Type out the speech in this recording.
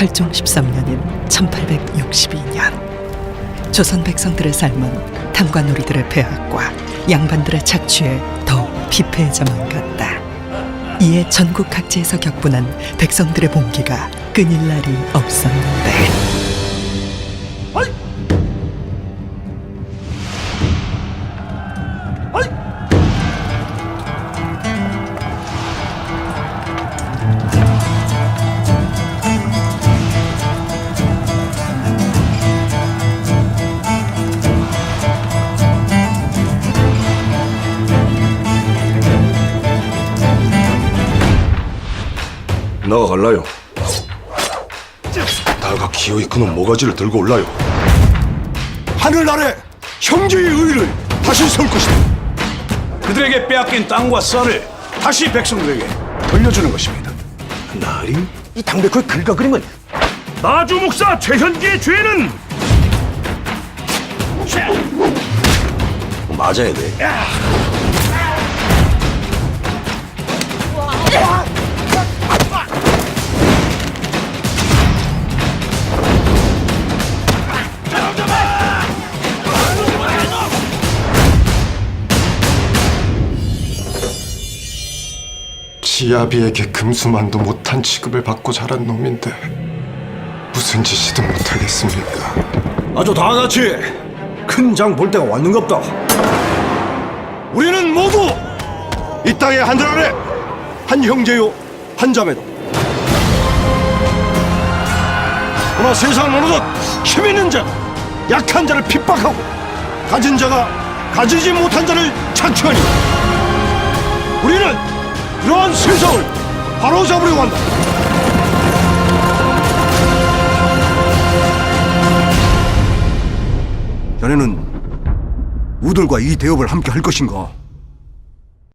철종 13년인 1862년 조선 백성들의 삶은 탐관오리들의 배악과 양반들의 착취에 더욱 피폐해져만 갔다. 이에 전국 각지에서 격분한 백성들의 봉기가 끊일 날이 없었는데 나가갈라요. 다가 기어이 크는 모가지를 들고 올라요. 하늘 아래 형제의 의를 다시 세울 것이다. 그들에게 빼앗긴 땅과 쌀을 다시 백성들에게 돌려주는 것입니다. 나리? 이 당백호의 긁어그림은 나주 목사 최현기의 죄는 맞아야 돼. 지아비에게 금수만도 못한 취급을 받고 자란 놈인데 무슨 짓이든 못하겠습니까? 아주 다 같이 큰 장 볼 때가 왔는갑다. 우리는 모두 이 땅의 하늘 아래 한 형제요 한 자매다. 그러나 세상 어느덧 힘 있는 자, 약한 자를 핍박하고 가진 자가 가지지 못한 자를 착취하니 우리는 그러한 세상을 바로잡으려고 한다. 자네는 우들과 이 대업을 함께 할 것인가?